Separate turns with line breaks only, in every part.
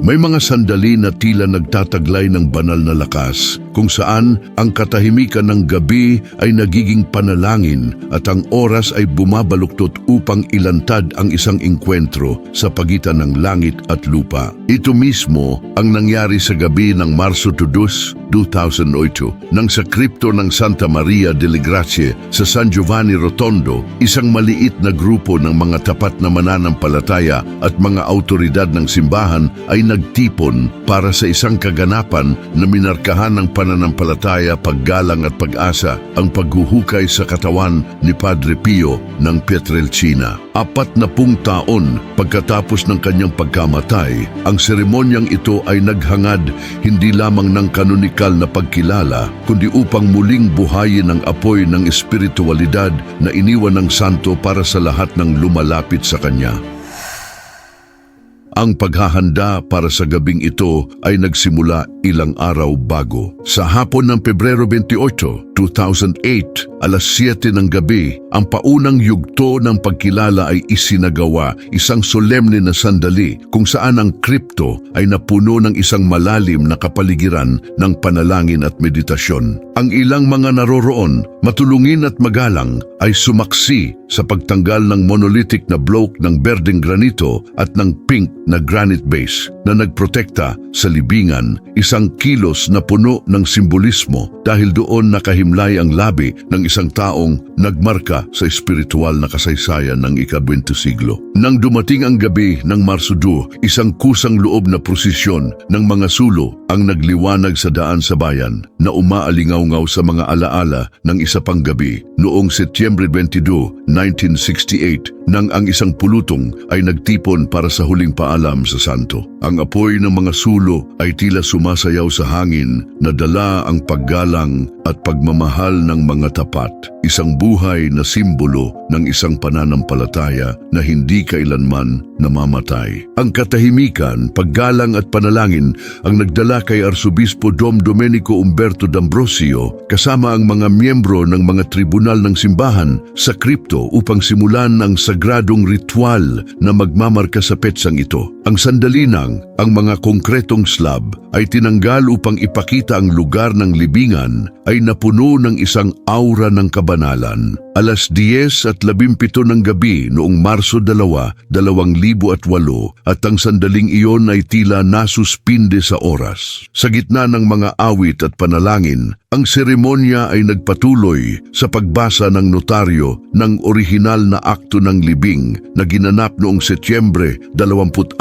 May mga sandali na tila nagtataglay ng banal na lakas, kung saan ang katahimikan ng gabi ay nagiging panalangin at ang oras ay bumabaluktot upang ilantad ang isang engkwentro sa pagitan ng langit at lupa. Ito mismo ang nangyari sa gabi ng Marso 2, 2008 nang sa kripto ng Santa Maria delle Grazie sa San Giovanni Rotondo, isang maliit na grupo ng mga tapat na mananampalataya at mga autoridad ng simbahan ay nagtipon para sa isang kaganapan na minarkahan ng pananampalataya, paggalang at pag-asa ang paghuhukay sa katawan ni Padre Pio ng Pietrelcina. Apat na pung taon pagkatapos ng kanyang pagkamatay, ang seremonyang ito ay naghangad hindi lamang ng kanonikal na pagkilala, kundi upang muling buhayin ang apoy ng espiritualidad na iniwan ng santo para sa lahat ng lumalapit sa kanya. Ang paghahanda para sa gabing ito ay nagsimula ilang araw bago. Sa hapon ng Pebrero 28, 2008, alas 7 ng gabi, ang paunang yugto ng pagkilala ay isinagawa, isang solemne na sandali kung saan ang kripto ay napuno ng isang malalim na kapaligiran ng panalangin at meditasyon. Ang ilang mga naroroon, matulungin at magalang, ay sumaksi sa pagtanggal ng monolithic na block ng berdeng granito at ng pink na granite base na nagprotekta sa libingan, isang kilos na puno ng simbolismo dahil doon nakahimlay ang labi ng isang taong nagmarka sa espiritual na kasaysayan ng ikabwento siglo. Nang dumating ang gabi ng Marso 2, isang kusang loob na prosesyon ng mga sulo ang nagliwanag sa daan sa bayan na umaalingaw-ngaw sa mga alaala ng isa pang gabi noong Setyembre 22, 1968 nang ang isang pulutong ay nagtipon para sa huling paalam sa santo. Ang apoy ng mga sulo ay tila sumasayaw sa hangin na dala ang paggalang at pagmamahal ng mga tapat, isang buhay na simbolo ng isang pananampalataya na hindi kailanman namamatay. Ang katahimikan, paggalang at panalangin ang nagdala kay Arsobispo Dom Domenico Umberto D'Ambrosio kasama ang mga miyembro ng mga tribunal ng simbahan sa kripto upang simulan ang sagradong ritual na magmamarka sa petsang ito. Ang sandali nang ang mga konkretong slab ay tinanggal upang ipakita ang lugar ng libingan ay napuno ng isang aura ng kabanalan. Alas 10 at 17 ng gabi noong Marso 2, 2008 at ang sandaling iyon ay tila nasuspinde sa oras. Sa gitna ng mga awit at panalangin, ang seremonya ay nagpatuloy sa pagbasa ng notaryo ng orihinal na akto ng libing na ginanap noong Setyembre 26,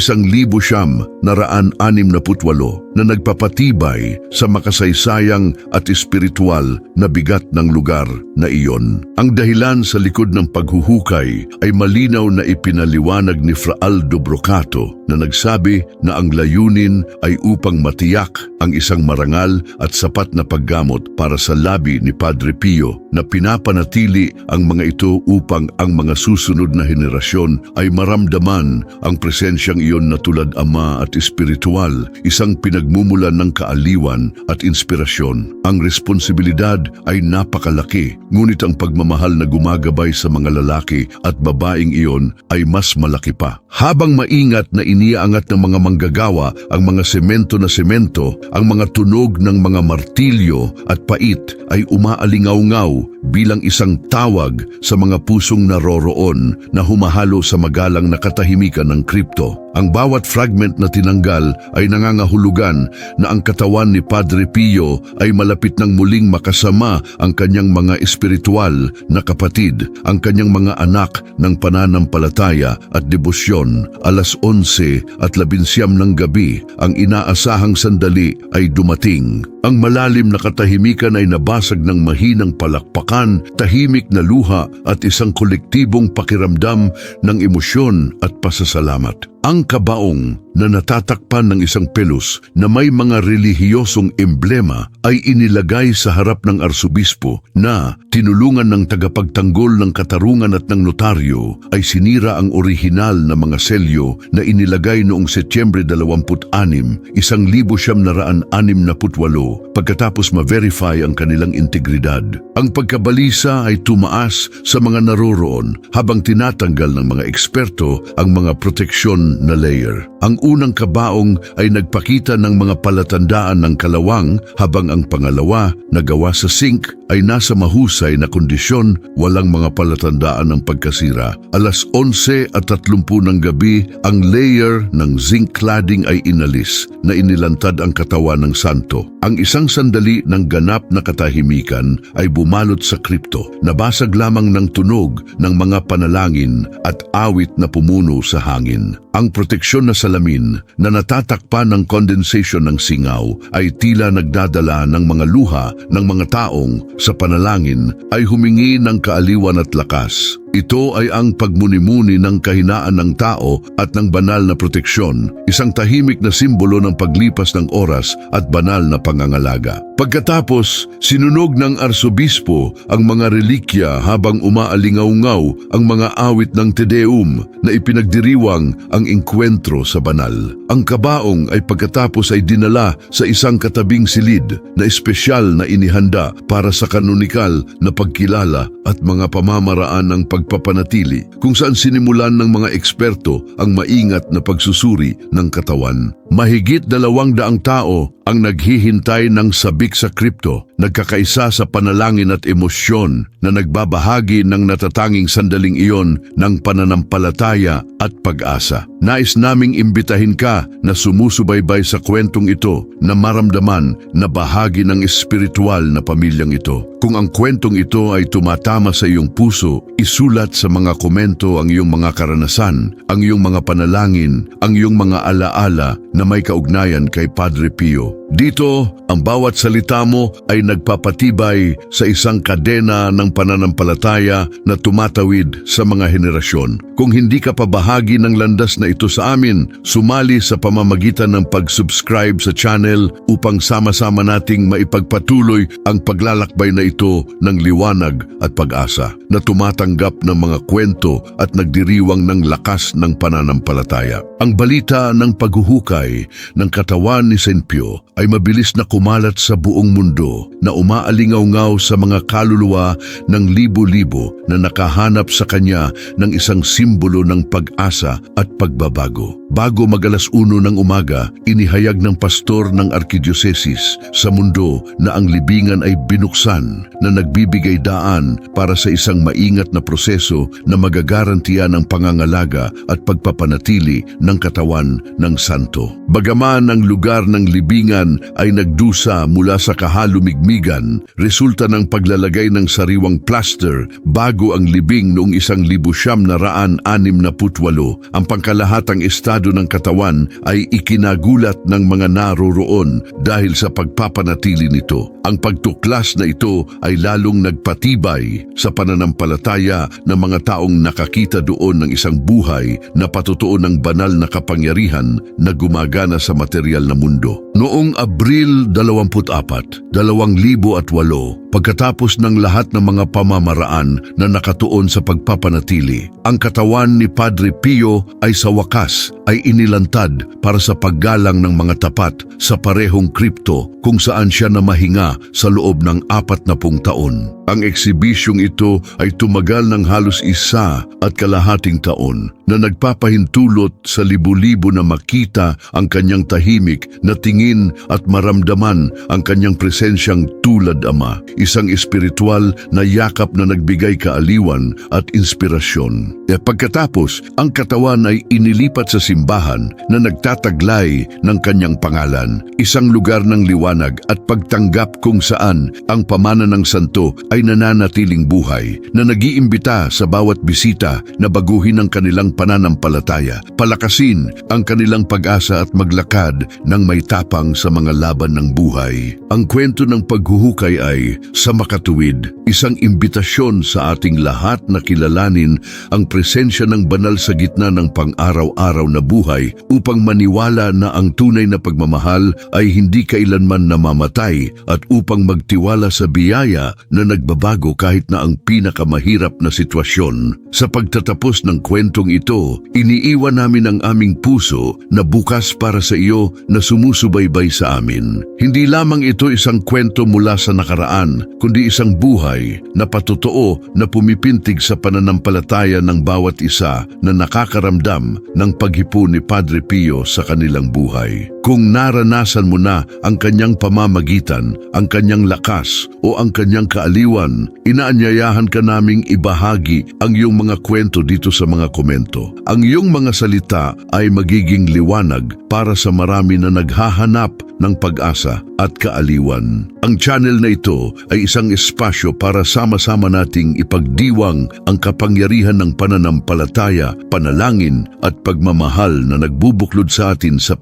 isang libo siyam na raan anim na putwalo na nagpapatibay sa makasaysayang at espiritual na bigat ng lugar na iyon. Ang dahilan sa likod ng paghuhukay ay malinaw na ipinaliwanag ni Fra Aldo Brocato na nagsabi na ang layunin ay upang matiyak ang isang marangal at sapat na paggamot para sa labi ni Padre Pio na pinapanatili ang mga ito upang ang mga susunod na henerasyon ay maramdaman ang presensyang iyon na tulad ama at espiritual, isang pinagmumulan ng kaaliwan at inspirasyon. Ang responsibilidad ay napakalaki, ngunit ang pagmamahal na gumagabay sa mga lalaki at babaeng iyon ay mas malaki pa. Habang maingat na iniaangat ng mga manggagawa ang mga semento na semento, ang mga tunog ng mga martilyo at pait ay umaalingaw-ngaw bilang isang tawag sa mga pusong naroroon na humahalo sa magalang na katahimikan ng kripto. Ang bawat fragment na tinanggal ay nangangahulugan na ang katawan ni Padre Pio ay malapit ng muling makasama ang kanyang mga espiritual na kapatid, ang kanyang mga anak ng pananampalataya at debosyon. Alas 11 at 11 ng gabi, ang inaasahang sandali ay dumating. Ang malalim na katahimikan ay nabasag ng mahinang palakpakan, tahimik na luha at isang kolektibong pakiramdam ng emosyon at pasasalamat. Ang kabaong na natatakpan ng isang pelos na may mga relihiyosong emblema ay inilagay sa harap ng arsobispo na tinulungan ng tagapagtanggol ng katarungan at ng notaryo ay sinira ang orihinal na mga selyo na inilagay noong Setyembre 26, isang libo siyam na raan anim na putwalo pagkatapos ma-verify ang kanilang integridad. Ang pagkabalisa ay tumaas sa mga naroroon habang tinatanggal ng mga eksperto ang mga proteksyon na layer. Ang unang kabaong ay nagpakita ng mga palatandaan ng kalawang habang ang pangalawa na gawa sa zinc ay nasa mahusay na kondisyon, walang mga palatandaan ng pagkasira. Alas 11 at 30 ng gabi, ang layer ng zinc cladding ay inalis na inilantad ang katawan ng santo. Ang isang sandali ng ganap na katahimikan ay bumalot sa kripto. Nabasag lamang ng tunog ng mga panalangin at awit na pumuno sa hangin. Ang proteksyon na salamin na natatakpan ng condensation ng singaw ay tila nagdadala ng mga luha ng mga taong sa panalangin ay humingi ng kaaliwan at lakas. Ito ay ang pagmuni-muni ng kahinaan ng tao at ng banal na proteksyon, isang tahimik na simbolo ng paglipas ng oras at banal na pangangalaga. Pagkatapos, sinunog ng arsobispo ang mga relikya habang umaalingaw-ngaw ang mga awit ng Tedeum na ipinagdiriwang ang engkwentro sa banal. Ang kabaong ay pagkatapos ay dinala sa isang katabing silid na espesyal na inihanda para sa kanonikal na pagkilala at mga pamamaraan ng pagpapanatili kung saan sinimulan ng mga eksperto ang maingat na pagsusuri ng katawan. Mahigit dalawang daang tao ang naghihintay ng sabik sa kripto, nagkakaisa sa panalangin at emosyon na nagbabahagi ng natatanging sandaling iyon ng pananampalataya at pag-asa. Nais naming imbitahin ka na sumusubaybay sa kwentong ito na maramdaman na bahagi ng espiritual na pamilyang ito. Kung ang kwentong ito ay tumatama sa iyong puso, isulat sa mga komento ang iyong mga karanasan, ang iyong mga panalangin, ang iyong mga alaala na may kaugnayan kay Padre Pio. Dito, ang bawat salita mo ay nagpapatibay sa isang kadena ng pananampalataya na tumatawid sa mga henerasyon. Kung hindi ka pa bahagi ng landas na ito sa amin, sumali sa pamamagitan ng pag-subscribe sa channel upang sama-sama nating maipagpatuloy ang paglalakbay na ito ng liwanag at pag-asa na tumatanggap ng mga kwento at nagdiriwang ng lakas ng pananampalataya. Ang balita ng paghuhukay ng katawan ni Saint Pio ay mabilis na kumalat sa buong mundo na umaalingaw-ngaw sa mga kaluluwa ng libo-libo na nakahanap sa kanya ng isang simbolo ng pag-asa at pagbabago. Bago mag-alas uno ng umaga, inihayag ng pastor ng arkidyosesis sa mundo na ang libingan ay binuksan na nagbibigay daan para sa isang maingat na proseso na magagarantiya ng pangangalaga at pagpapanatili ng katawan ng santo. Bagaman ang lugar ng libingan ay nagdusa mula sa kahalumigmigan, resulta ng paglalagay ng sariwang plaster bago ang libing noong isang libo siyam na raan anim na putwalo, ang pangkalahatang estado ng katawan ay ikinagulat ng mga naroroon dahil sa pagpapanatili nito. Ang pagtuklas na ito ay lalong nagpatibay sa pananampalataya ng mga taong nakakita doon ng isang buhay na patutuo ng banal na kapangyarihan na gumagana sa material na mundo. Noong Abril 24, 2008, pagkatapos ng lahat ng mga pamamaraan na nakatuon sa pagpapanatili, ang katawan ni Padre Pio ay sa wakas ay inilantad para sa paggalang ng mga tapat sa parehong kripto kung saan siya namahinga sa loob ng apat na pung taon. Ang eksibisyong ito ay tumagal ng halos isa at kalahating taon na nagpapahintulot sa libu-libo na makita ang kanyang tahimik na tingin at maramdaman ang kanyang presensyang tulad ama, isang espiritual na yakap na nagbigay kaaliwan at inspirasyon. E pagkatapos, ang katawan ay inilipat sa simbahan na nagtataglay ng kanyang pangalan, isang lugar ng liwanag at pagtanggap kung saan ang pamana ng santo ay nananatiling buhay na nagiimbita sa bawat bisita na baguhin ang kanilang pananampalataya, palakasin ang kanilang pag-asa at maglakad ng may tapang sa mga laban ng buhay. Ang kwento ng paghuhukay ay, sa makatuwid, isang imbitasyon sa ating lahat na kilalanin ang presensya ng banal sa gitna ng pang-araw-araw na buhay upang maniwala na ang tunay na pagmamahal ay hindi kailanman namamatay at upang magtiwala sa biyaya na nagbabago kahit na ang pinakamahirap na sitwasyon. Sa pagtatapos ng kwentong ito, iniiwan namin ang aming puso na bukas para sa iyo na sumusubaybay sa amin. Hindi lamang ito isang kwento mula sa nakaraan, kundi isang buhay na patotoo na pumipintig sa pananampalataya ng bawat isa na nakakaramdam ng paghipo ni Padre Pio sa kanilang buhay. Kung naranasan mo na ang kanyang pamamagitan, ang kanyang lakas o ang kanyang kaaliwan, inaanyayahan ka naming ibahagi ang iyong mga kwento dito sa mga komento. Ang iyong mga salita ay magiging liwanag para sa marami na naghahanap ng pag-asa at kaaliwan. Ang channel na ito ay isang espasyo para sama-sama nating ipagdiwang ang kapangyarihan ng pananampalataya, panalangin at pagmamahal na nagbubuklod sa atin sa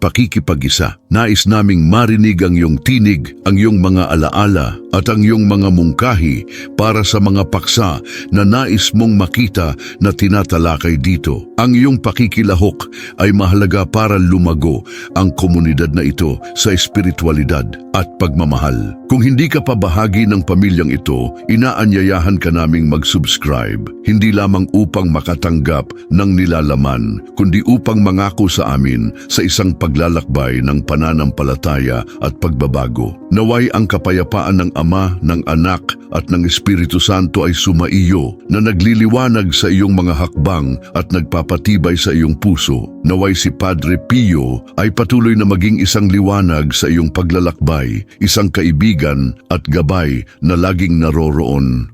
pakikipag-isa. Nais naming marinig ang iyong tinig, ang iyong mga alaala at ang iyong mga mungkahi para sa mga paksa na nais mong makita na tinatalakay dito. Ang iyong pakikilahok ay mahalaga para lumago ang komunidad na ito sa espiritualidad at pagmamahal. Kung hindi ka pa bahagi ng pamilyang ito, inaanyayahan ka naming mag-subscribe, hindi lamang upang makatanggap ng nilalaman, kundi upang mangako sa amin sa isang paglalakbay ng pananampalataya at pagbabago. Naway ang kapayapaan ng Ama, ng Anak at ng Espiritu Santo ay sumaiyo na nagliliwanag sa iyong mga hakbang at nagpapatibay sa iyong puso. Naway si Padre Pio ay patuloy na maging isang liwanag sa iyong paglalakbay, isang kaibigan at gabay na laging naroroon